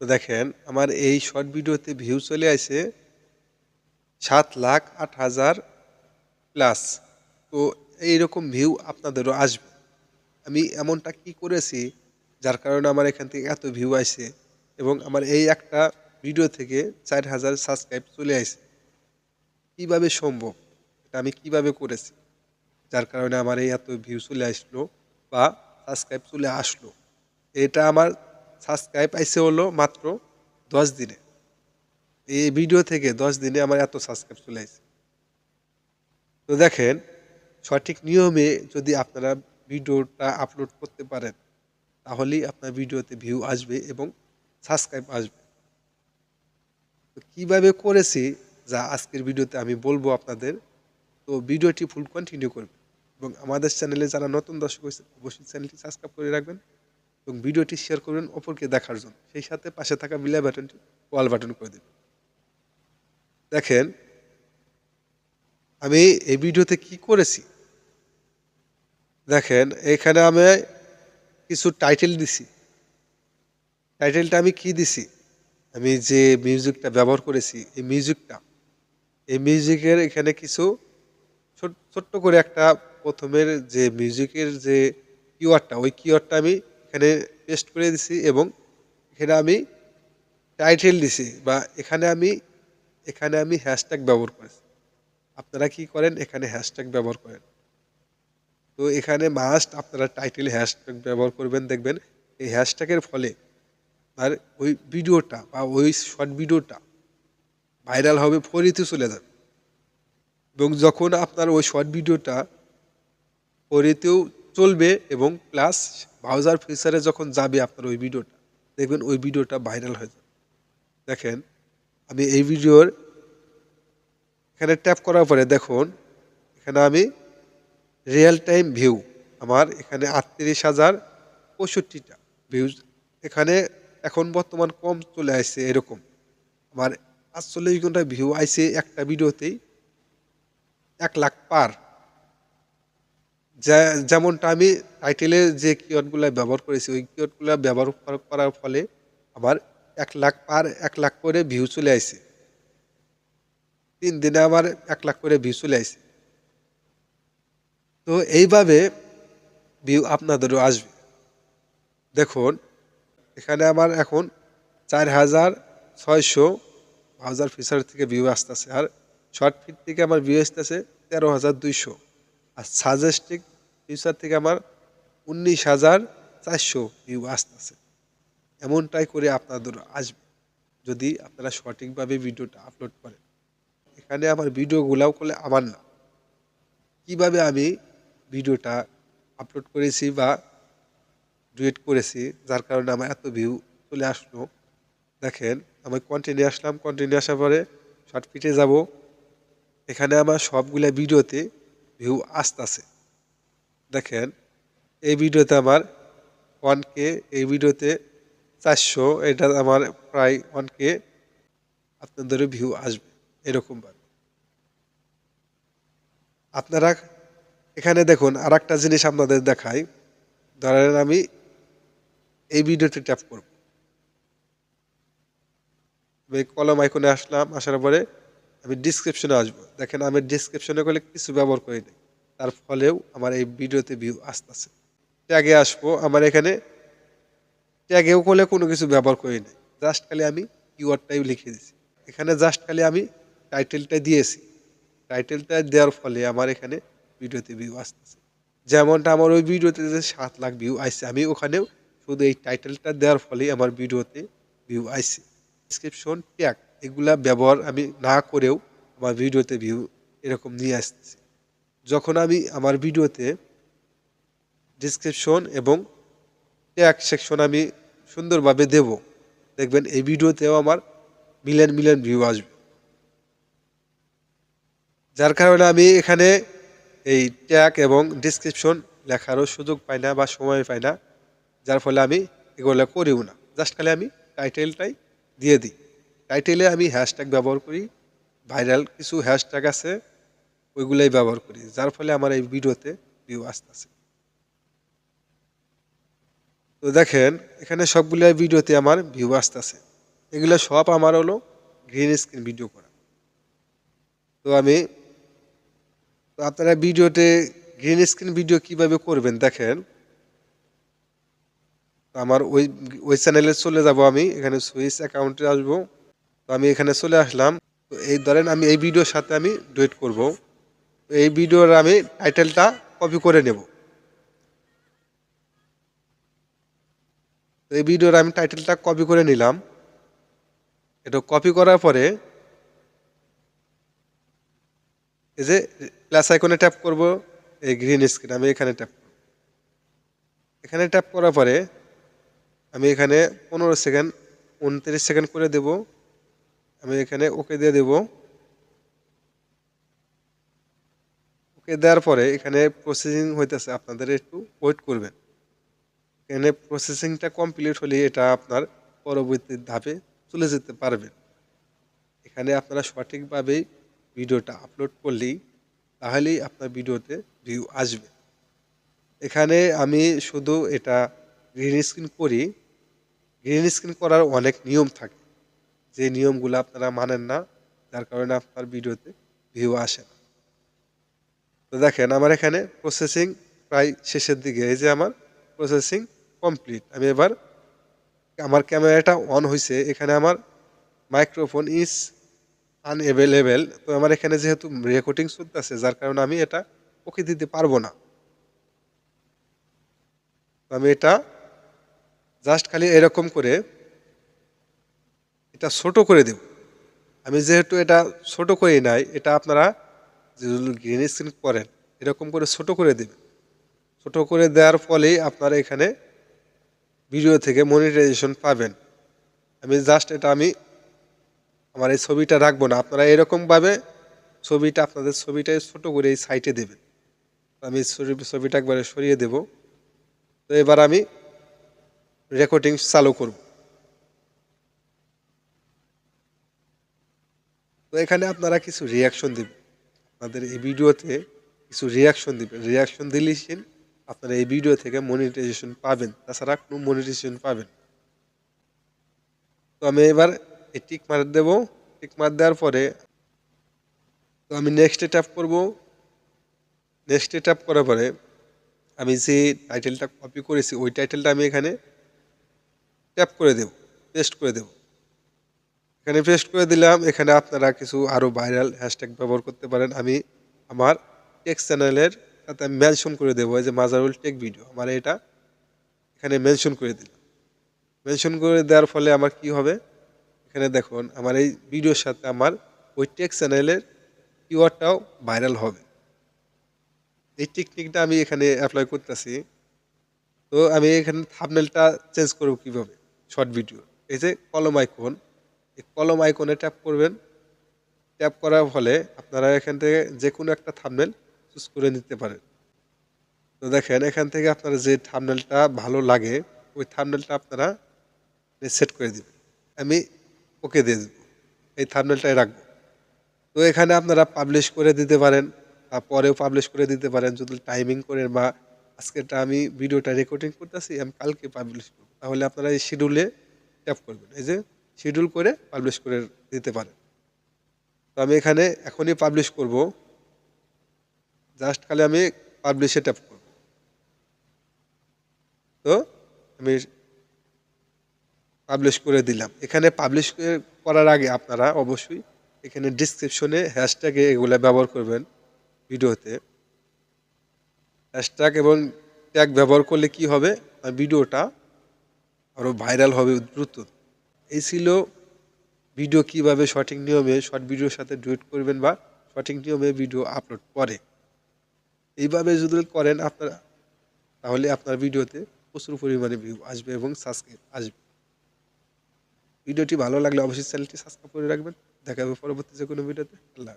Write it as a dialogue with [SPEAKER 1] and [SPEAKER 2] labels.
[SPEAKER 1] তো দেখেন, আমার এই শর্ট ভিডিওতে ভিউ চলে আসে সাত লাখ আট হাজার প্লাস তো এইরকম ভিউ আপনাদেরও আসবে। আমি এমনটা কি করেছি, যার কারণে আমার এখান থেকে এত ভিউ আসে এবং আমার এই একটা ভিডিও থেকে চার হাজার সাবস্ক্রাইব চলে আসে। কীভাবে সম্ভব? এটা আমি কীভাবে করেছি? যার কারণে আমার এই এত ভিউ চলে আসলো বা সাবস্ক্রাইব চলে আসলো। এটা আমার সাবস্ক্রাইব আইসে হলো মাত্র দশ দিনে। এই ভিডিও থেকে দশ দিনে আমার এত সাবস্ক্রাইব চলে আসে তো দেখেন, সঠিক নিয়মে যদি আপনারা ভিডিওটা আপলোড করতে পারেন, তাহলেই আপনার ভিডিওতে ভিউ আসবে এবং সাবস্ক্রাইব আসবে। তো কীভাবে করেছি যা আজকের ভিডিওতে আমি বলব আপনাদের, তো ভিডিওটি ফুল কন্টিনিউ করবে এবং আমাদের চ্যানেলে যারা নতুন দর্শক হয়েছে, অবশ্যই চ্যানেলটি সাবস্ক্রাইব করে রাখবেন। এবং ভিডিওটি শেয়ার করবেন অপরকে দেখার জন্য। সেই সাথে পাশে থাকা বিলাই বাটনটি ওয়াল বাটন করে দেবেন দেখেন, আমি এই ভিডিওতে কি করেছি? দেখেন, এখানে আমি কিছু টাইটেল দিছি। টাইটেলটা আমি কি দিছি? আমি যে মিউজিকটা ব্যবহার করেছি, এই মিউজিকটা এই মিউজিকের এখানে কিছু ছোট- ছোট্ট করে একটা প্রথমের যে মিউজিকের যে কিওয়ার্ডটা ওই কিওয়ার্ডটা আমি এখানে পেস্ট করে দিছি এবং এখানে আমি টাইটেল দিছি বা এখানে আমি এখানে আমি হ্যাশট্যাগ ব্যবহার করেছি। আপনারা কি করেন? এখানে হ্যাশট্যাগ ব্যবহার করেন। তো এখানে মাস্ট আপনারা টাইটেল হ্যাশট্যাগ ব্যবহার করবেন, দেখবেন এই হ্যাশট্যাগের ফলে আর ওই ভিডিওটা বা ওই শর্ট ভিডিওটা ভাইরাল হবে, ফরিতে চলে যাবে। এবং যখন আপনার ওই শর্ট ভিডিওটা ফরিতেও চলবে এবং প্লাস ব্রাউজার ফিচারে যখন যাবে আপনার ওই ভিডিওটা দেখবেন ওই ভিডিওটা ভাইরাল হয়ে যাবে। দেখেন, আমি এই ভিডিওর এখানে ট্যাপ করার পরে দেখুন, এখানে আমি রিয়েল টাইম ভিউ আমার এখানে আটত্রিশ হাজার পঁয়ষট্টিটা ভিউজ এখানে এখন বর্তমান কম চলে আসছে এরকম। আমার আটচল্লিশ ঘণ্টা ভিউ আইছে একটা ভিডিওতেই এক লাখ পার। যেমনটা আমি টাইটেলে যে কিওয়ার্ডগুলো ব্যবহার করেছি, ওই কিওয়ার্ডগুলো ব্যবহার করার ফলে আমার এক লাখ পার, এক লাখ করে ভিউ চলে আসছে তিন দিনে আমার এক লাখ করে ভিউ চলে আসে তো এইভাবে ভিউ আপনাদেরও আসবে। দেখুন, এখানে আমার এখন চার হাজার ছয়শো, হাজার ফিচার থেকে ভিউ আসতেছে। আর শর্ট ফিট থেকে আমার ভিউ আসতেছে তেরো হাজার দুইশো। আর সাজেস্টিক ফিচার থেকে আমার উনিশ হাজার চারশো ভিউ আসতেছে। এমনটাই করে আপনাদের আসবে। যদি আপনারা সঠিকভাবে ভিডিওটা আপলোড করেন। এখানে আমার ভিডিওগুলাও করলে আমার না। কীভাবে আমি ভিডিওটা আপলোড করেছি বা ডুয়েট করেছি, যার কারণে আমার এত ভিউ চলে আসলো, দেখেন, আমি কন্টিনিউ আসলাম কন্টিনিউ আসার পরে শর্ট ফিটে যাব। এখানে আমার সবগুলা ভিডিওতে ভিউ আসতেছে। দেখেন, এই ভিডিওতে আমার ওয়ান কে এই ভিডিওতে চারশো, এটা আমার প্রায় ওয়ান কে আপনাদেরও ভিউ আসবে, এরকমভাবে। আপনারা এখানে দেখুন আর একটা জিনিস আপনাদের দেখাই, ধরেন আমি এই ভিডিওতে ট্যাপ করব। আমি কলম আইকনে আসলাম, আসার পরে আমি ডিসক্রিপশনে আসব। দেখেন, আমি ডিসক্রিপশনে করলে কিছু ব্যবহার করি নাই। তার ফলেও আমার এই ভিডিওতে ভিউ আসতেছে। ট্যাগে আসব, আমার এখানে ট্যাগেও করলে কোনো কিছু ব্যবহার করি নাই জাস্ট খালি আমি কিওয়ার্ডটাই লিখে দিয়েছি এখানে জাস্ট খালি আমি টাইটেলটা দিয়েছি। টাইটেলটা দেওয়ার ফলে আমার এখানে ভিডিওতে ভিউ আসতেছে। যেমনটা আমার ওই ভিডিওতে যে সাত লাখ ভিউ আসছে আমি ওখানেও শুধু এই টাইটেলটা দেওয়ার ফলে আমার ভিডিওতে ভিউ আসছে ডিসক্রিপশন ট্যাগ এগুলা ব্যবহার আমি না করেও আমার ভিডিওতে ভিউ এরকম নিয়ে আসতেছি। যখন আমি আমার ভিডিওতে ডিসক্রিপশন এবং ট্যাগ সেকশন আমি সুন্দরভাবে দেব, দেখবেন এই ভিডিওতেও আমার মিলিয়ন মিলিয়ন ভিউ আসবে। যার কারণে আমি এখানে এই ট্যাগ এবং ডিসক্রিপশন লেখারও সুযোগ পাই না বা সময় পাই না, যার ফলে আমি এগুলো করিও না। জাস্ট খালি আমি টাইটেলটাই দিয়ে দিই। টাইটেলে আমি হ্যাশট্যাগ ব্যবহার করি। ভাইরাল কিছু হ্যাশট্যাগ আছে। ওইগুলাই ব্যবহার করি, যার ফলে আমার এই ভিডিওতে ভিউ আসতেছে। তো দেখেন, এখানে সবগুলো ভিডিওতে আমার ভিউ আসতেছে। এগুলো সব আমার হলো গ্রিন স্ক্রিন ভিডিও করা। তো আমি, তো আপনারা ভিডিওতে গ্রিন স্ক্রিন ভিডিও কীভাবে করবেন দেখেন। তো আমার ওই ওই চ্যানেলে চলে যাব আমি, এখানে সুইচ অ্যাকাউন্টে আসব। তো আমি এখানে চলে আসলাম। তো এই ধরেন আমি এই ভিডিওর সাথে আমি ডুয়েট করব। এই ভিডিওর আমি টাইটেলটা কপি করে নেব। এই ভিডিওর আমি টাইটেলটা কপি করে নিলাম। এটা কপি করার পরে এই যে প্লাস আইকনে ট্যাপ করব, এই গ্রিন স্ক্রিন আমি এখানে ট্যাপ করব। এখানে ট্যাপ করার পরে আমি এখানে পনেরো সেকেন্ড উনত্রিশ সেকেন্ড করে দেব। আমি এখানে ওকে দিয়ে দেব। দেওয়ার পরে এখানে প্রসেসিং হইতেছে, আপনাদের একটু ওয়েট করবেন। এখানে প্রসেসিংটা কমপ্লিট হলে এটা আপনার পরবর্তী ধাপে চলে যেতে পারবেন এখানে আপনারা সঠিকভাবেই ভিডিওটা আপলোড করলেই তাহলেই আপনার ভিডিওতে ভিউ আসবে। এখানে আমি শুধু এটা গ্রিন স্ক্রিন করি। গ্রিন স্ক্রিন করার অনেক নিয়ম থাকে। যে নিয়মগুলো আপনারা মানেন না, যার কারণে আপনার ভিডিওতে ভিউ আসে না। তো দেখেন আমার এখানে প্রসেসিং প্রায় শেষের দিকে, এই যে আমার প্রসেসিং কমপ্লিট আমি এবার আমার ক্যামেরাটা অন হয়েছে এখানে আমার মাইক্রোফোন ইজ আনএভেলেবেল তো আমার এখানে যেহেতু রেকর্ডিং চলতেছে, যার কারণে আমি এটা ওকে দিতে পারব না। আমি এটা জাস্ট খালি এরকম করে এটা ছোট করে দেব। আমি যেহেতু এটা ছোট করি নাই, এটা আপনারা যেগুলো গ্রিন স্ক্রিন করেন এরকম করে ছোট করে দেবেন ছোট করে দেওয়ার ফলেই আপনারা এখানে ভিডিও থেকে মনিটাইজেশন পাবেন। আমি জাস্ট এটা আমি আমার এই ছবিটা রাখব না, আপনারা এরকমভাবে ছবিটা, আপনাদের ছবিটাই ছোট করে এই সাইটে দেবেন। আমি ছবিটা একবারে সরিয়ে দেব। তো এবার আমি রেকর্ডিং চালু করব। তো এখানে আপনারা কিছু রিয়াকশন দিবেন। আপনাদের এই ভিডিওতে কিছু রিয়াকশন দিবেন রিয়াকশন দিলেই আপনারা এই ভিডিও থেকে মনিটাইজেশন পাবেন। তাছাড়া কোনো মনিটাইজেশন পাবেন তো আমি এবার এই টিক মার দেব। টিক মার দেওয়ার পরে তো আমি নেক্সটে ট্যাপ করব। নেক্সটে ট্যাপ করার পরে আমি যে টাইটেলটা কপি করেছি, ওই টাইটেলটা আমি এখানে ট্যাপ করে দেব পেস্ট করে দেব। এখানে পেস্ট করে দিলাম। এখানে আপনারা কিছু আরও ভাইরাল হ্যাশট্যাগ ব্যবহার করতে পারেন। আমি আমার টেক্স চ্যানেলের সাথে মেনশন করে দেবো। এই যে মাজারুল টেক ভিডিও আমার এটা এখানে মেনশন করে দিলাম। মেনশন করে দেওয়ার ফলে আমার কি হবে? এখানে দেখুন, আমার এই ভিডিওর সাথে আমার ওই টেক চ্যানেলের কিওয়ার্ডটাও ভাইরাল হবে। এই টেকনিকটা আমি এখানে অ্যাপ্লাই করতেছি। তো আমি এখানে থামনেলটা চেঞ্জ করব কীভাবে? শর্ট ভিডিও এই যে কলম আইকন কলম আইকনে ট্যাপ করবেন। ট্যাপ করার ফলে আপনারা এখান থেকে যে কোনো একটা থামনেল চুজ করে নিতে পারেন। তো দেখেন, এখান থেকে আপনার যে থামনেলটা ভালো লাগে, ওই থামনেলটা আপনারা সেট করে দিবেন। আমি ওকে দিয়ে দেবো, এই থামনেলটাই রাখব। তো এখানে আপনারা পাবলিশ করে দিতে পারেন পরেও পাবলিশ করে দিতে পারেন, যদি টাইমিং করেন বা আজকেটা আমি ভিডিওটা রেকর্ডিং করতেছি, আমি কালকে পাবলিশ করব। তাহলে আপনারা এই শিডিউলে ট্যাপ করবেন। এই যে শিডিউল করে পাবলিশ করে দিতে পারেন তো আমি এখানে এখনই পাবলিশ করব। জাস্ট খালি আমি পাবলিশে ট্যাপ করব। তো আমি পাবলিশ করে দিলাম। এখানে পাবলিশ করার আগে আপনারা অবশ্যই এখানে ডিসক্রিপশনে হ্যাশট্যাগে এগুলো ব্যবহার করবেন ভিডিওতে। হ্যাশট্যাগ এবং ট্যাগ ব্যবহার করলে কি হবে? ভিডিওটা আরও ভাইরাল হবে দ্রুত। এই ছিল ভিডিও কীভাবে সঠিক নিয়মে শর্ট ভিডিওর সাথে ডুয়েট করবেন বা সঠিক নিয়মে ভিডিও আপলোড করে। এইভাবে যদি করেন আপনারা, তাহলে আপনার ভিডিওতে প্রচুর পরিমাণে ভিউ আসবে এবং সাবস্ক্রাইব আসবে। ভিডিওটি ভালো লাগলে অবশ্যই চ্যানেলটি সাবস্ক্রাইব করে রাখবেন। দেখা হবে পরবর্তী যে কোনো ভিডিওতে আল্লাহ